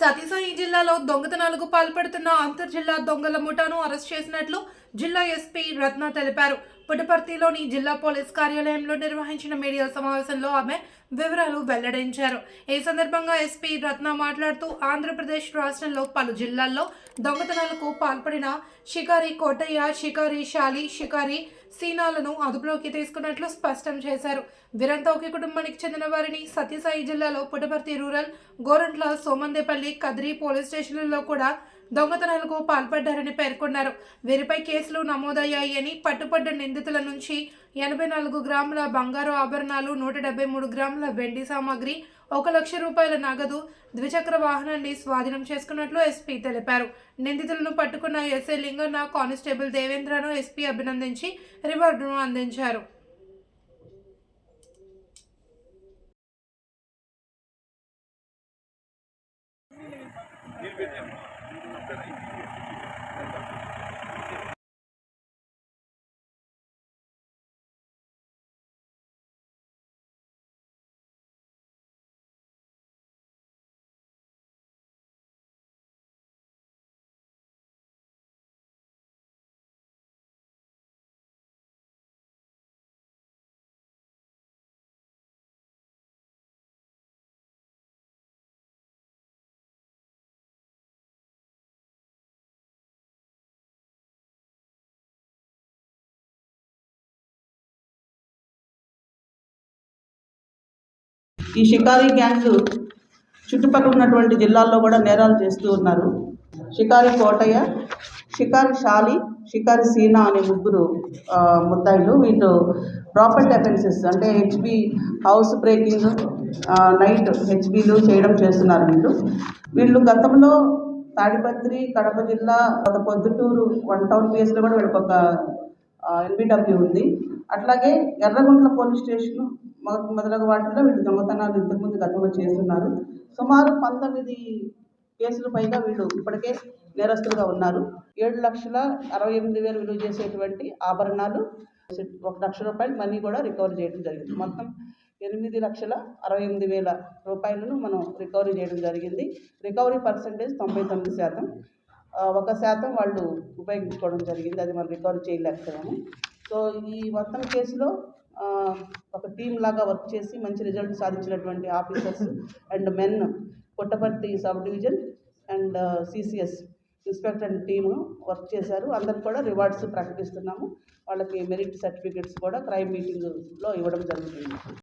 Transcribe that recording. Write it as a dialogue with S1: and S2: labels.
S1: సతీసాయి జిల్లాలో దొంగతనాలకు పాల్పడుతున్న అంతర్జిల్లా దొంగల ముఠాను అరెస్ట్ చేసినట్లు జిల్లా ఎస్పీ రత్న తెలిపారు. పుట్టపర్తిలోని జిల్లా పోలీస్ కార్యాలయంలో నిర్వహించిన మీడియా సమావేశంలో ఆమె వివరాలు వెల్లడించారు. ఈ సందర్భంగా ఎస్పీ రత్న మాట్లాడుతూ ఆంధ్రప్రదేశ్ రాష్ట్రంలో పలు జిల్లాల్లో దొంగతనాలకు పాల్పడిన షికారి కోటయ్య షికారి షాలి షికారి సీనాలను అదుపులోకి తీసుకున్నట్లు స్పష్టం చేశారు. వీరంతా ఒకే కుటుంబానికి చెందిన వారిని సత్యసాయి జిల్లాలో పుట్టపర్తి రూరల్ గోరంట్ల సోమందేపల్లి కదిరి పోలీస్ స్టేషన్లలో కూడా దొంగతనాలకు పాల్పడ్డారని పేర్కొన్నారు. వీరిపై కేసులు నమోదయ్యాయని పట్టుపడ్డ నిందితుల నుంచి ఎనభై నాలుగు గ్రాముల బంగారు ఆభరణాలు నూట డెబ్బై మూడు గ్రాముల వెండి సామాగ్రి ఒక లక్ష రూపాయల నగదు ద్విచక్ర వాహనాన్ని స్వాధీనం చేసుకున్నట్లు ఎస్పీ తెలిపారు. నిందితులను పట్టుకున్న ఎస్ఐ లింగన్న కానిస్టేబుల్ దేవేంద్రను ఎస్పీ అభినందించి రివార్డును అందించారు.
S2: ಮಾಡ್ತಾರೆ ఈ షికారీ గ్యాంగ్స్ చుట్టుపక్కల ఉన్నటువంటి జిల్లాల్లో కూడా నేరాలు చేస్తూ ఉన్నారు. షికారి కోటయ్య షికారి షాలి షికారి సీనా అనే ముగ్గురు ముద్దాయిలు. వీళ్ళు ప్రాపర్టీ అఫెన్సెస్ అంటే హెచ్బి హౌస్ బ్రేకింగ్ నైట్ హెచ్బీలు చేయడం చేస్తున్నారు వీళ్ళు. వీళ్ళు గతంలో తాడిపత్రి కడప జిల్లా ఒక పొద్దుటూరు వన్ టౌన్ పిఎస్లో కూడా వీళ్ళకి ఒక ఎన్బిడబ్ల్యూ ఉంది. అట్లాగే ఎర్రగుంట్ల పోలీస్ స్టేషన్ మొదలగు వాటిలో వీళ్ళు దొంగతనాలు ఇంతకుముందు గతంలో చేస్తున్నారు. సుమారు పంతొమ్మిది కేసుల పైగా వీళ్ళు ఇప్పటికే నేరస్తులుగా ఉన్నారు. ఏడు లక్షల అరవై ఎనిమిది వేలు విలువ చేసేటువంటి ఆభరణాలు ఒక లక్ష రూపాయలు మనీ కూడా రికవర్ చేయడం జరిగింది. మొత్తం ఎనిమిది లక్షల అరవై ఎనిమిది వేల రూపాయలను మనం రికవరీ చేయడం జరిగింది. రికవరీ పర్సంటేజ్ తొంభై తొమ్మిది శాతం. ఒక శాతం వాళ్ళు ఉపయోగించుకోవడం జరిగింది. అది మనం రికవరీ చేయలేకపోయాము. సో ఈ మొత్తం కేసులో టీమ్ లాగా వర్క్ చేసి మంచి రిజల్ట్ సాధించినటువంటి officers and men Puttaparthi sub division and CCS inspector and team work చేశారు. అందరికి కూడా రివార్డ్స్ ప్రకటిస్తున్నాము. వాళ్ళకి మెరిట్ సర్టిఫికెట్స్ కూడా క్రైమ్ మీటింగ్లో ఇవ్వడం జరుగుతుంది.